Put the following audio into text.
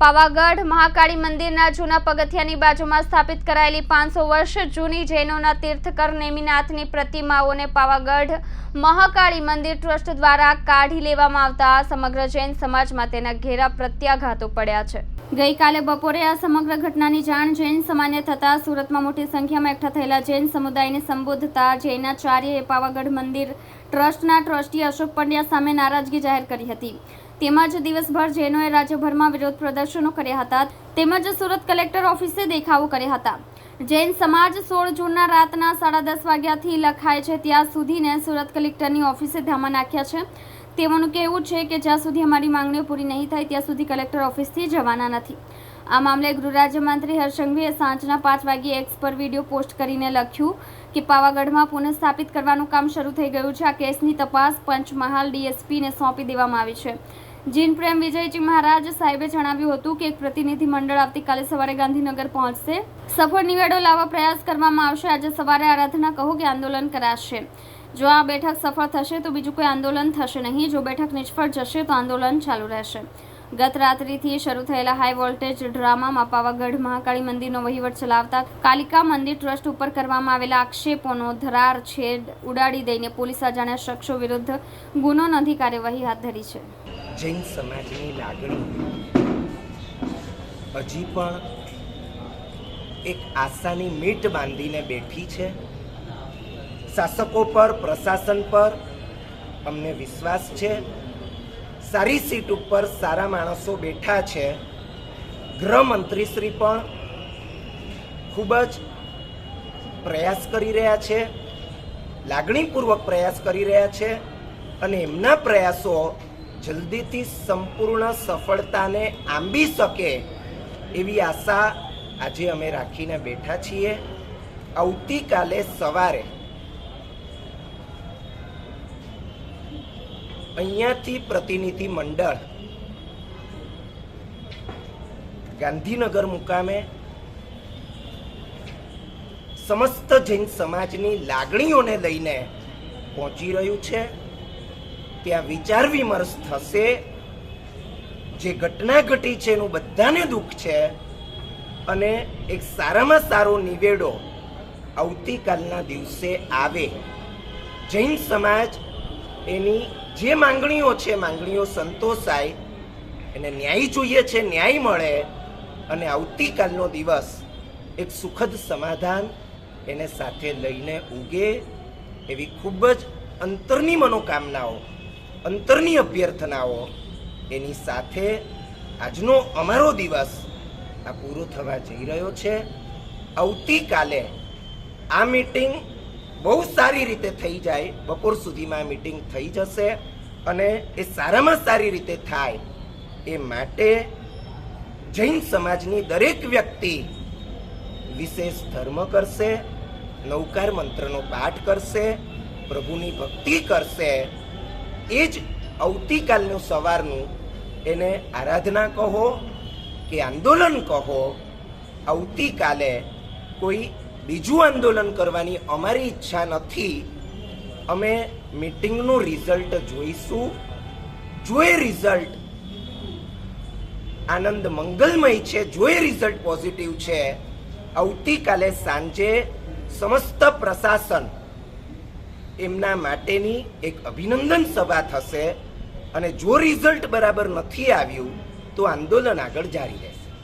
પાવાગઢ મહાકાળી મંદિરના જૂના પગથિયાની બાજુમાં સ્થાપિત કરાયેલી પાંચસો વર્ષ જૂની જૈનોના તીર્થકર નેમિનાથની પ્રતિમાઓને પાવાગઢ મહાકાળી મંદિર ટ્રસ્ટ દ્વારા કાઢી લેવામાં આવતા સમગ્ર જૈન સમાજમાં તેના ઘેરા પ્રત્યાઘાતો પડ્યા છે. ગઈકાલે બપોરે આ સમગ્ર ઘટનાની જાણ જૈન સમાન્ય થતાં સુરતમાં મોટી સંખ્યામાં એકઠા થયેલા જૈન સમુદાયને સંબોધતા જૈનાચાર્યએ પાવાગઢ મંદિર ટ્રસ્ટના ટ્રસ્ટી અશોક પંડ્યા સામે નારાજગી જાહેર કરી હતી. તેમજ દિવસભર જૈનોએ રાજ્યભરમાં વિરોધ પ્રદર્શનો કર્યા હતા. તેમજ સુરત કલેક્ટર ઓફિસે દેખાવો કર્યા હતા. જૈન સમાજ સોળ જૂનના રાતના સાડા દસ વાગ્યાથી લખાય છે, ત્યાં સુધીને સુરત કલેક્ટરની ઓફિસે ધામા નાખ્યા છે. તેઓનું કહેવું છે કે જ્યાં સુધી અમારી માંગણીઓ પૂરી નહીં થાય, ત્યાં સુધી કલેક્ટર ઓફિસથી જવાના નથી. આ મામલે ગૃહ રાજ્યમંત્રી હર્ષંઘવીએ સાંજના પાંચ વાગ્યે એક્સ પર વીડિયો પોસ્ટ કરીને લખ્યું કે પાવાગઢમાં પુનઃસ્થાપિત કરવાનું કામ શરૂ થઈ ગયું છે. આ કેસની તપાસ પંચમહાલ ડીએસપીને સોંપી દેવામાં આવી છે. જીન પ્રેમ વિજયજી મહારાજ સાહેબે જણાવ્યું હતું કે એક પ્રતિનિધિ મંડળ આવતીકાલે સવારે ગાંધીનગર પહોંચશે. સફળ નિવેડો લાવવા પ્રયાસ કરવામાં આવશે. આજે સવારે આરાધના કહો કે આંદોલન કરાશે. જો આ બેઠક સફળ થશે તો બીજું કોઈ આંદોલન થશે નહીં. જો બેઠક નિષ્ફળ જશે તો આંદોલન ચાલુ રહેશે. ગત રાત્રિથી શરૂ થયેલા હાઈ વોલ્ટેજ ડ્રામામાં પાવાગઢ મહાકાળી મંદિરનો વહીવટ ચલાવતા કાલિકા મંદિર ટ્રસ્ટ ઉપર કરવામાં આવેલા આક્ષેપોનો ધરાર છેદ ઉડાડી દઈને પોલીસ અજાણ્યા શખ્સો વિરુદ્ધ ગુનો નોંધી કાર્યવાહી હાથ ધરી છે. જૈન સમાજની લાગણી. હજી પણ એક આશાની મીટ બાંધીને બેઠી છે. શાસકો પર, પ્રશાસન પર અમને વિશ્વાસ છે. સારી સીટ ઉપર સારા માણસો બેઠા છે. ગૃહમંત્રીશ્રી પણ ખૂબ જ પ્રયાસ કરી રહ્યા છે. લાગણીપૂર્વક પ્રયાસ કરી રહ્યા છે અને એમના પ્રયાસો જલ્દીથી સંપૂર્ણ સફળતાને આંબી શકે એવી આશા આજે અમે રાખીને બેઠા છીએ. આવતીકાલે સવારે અહીંયાથી પ્રતિનિધિ મંડળ ગાંધીનગર મુકામે સમસ્ત જૈન સમાજની લાગણીઓને લઈને પહોંચી રહ્યું છે. ત્યાં વિચાર વિમર્શ થશે. જે ઘટના ઘટી છે એનું બધાને દુઃખ છે. અને એક સારામાં સારો નિવેડો આવતીકાલના દિવસે આવે. જૈન સમાજ એની જે માંગણીઓ છે, માંગણીઓ સંતોષાય, એને ન્યાય જોઈએ છે, ન્યાય મળે અને આવતીકાલનો દિવસ એક સુખદ સમાધાન એને સાથે લઈને ઉગે એવી ખૂબ જ અંતરની મનોકામનાઓ અંતરની અભ્યર્થનાઓ એની સાથે આજનો અમારો દિવસ આ પૂરો થવા જઈ રહ્યો છે. આવતીકાલે આ મીટિંગ બહુ સારી રીતે થઈ જાય. બપોર સુધીમાં મિટિંગ થઈ જશે અને એ સારામાં સારી રીતે થાય એ માટે જૈન સમાજની દરેક વ્યક્તિ વિશેષ ધર્મ કરશે, નૌકાર મંત્રનો પાઠ કરશે, પ્રભુની ભક્તિ કરશે એ જ આવતીકાલનું સવારનું એને આરાધના કહો કે આંદોલન કહો. આવતીકાલે કોઈ બીજું આંદોલન કરવાની અમારી ઈચ્છા નથી. અમે મીટિંગનું રિઝલ્ટ જોઈશું. જો એ રિઝલ્ટ આનંદ મંગલમય છે, જો એ રિઝલ્ટ પોઝિટિવ છે, આવતીકાલે સાંજે સમસ્ત પ્રશાસન એમના માટેની એક અભિનંદન સભા થશે અને જો રિઝલ્ટ બરાબર નથી આવ્યું, તો આંદોલન આગળ જારી રહેશે.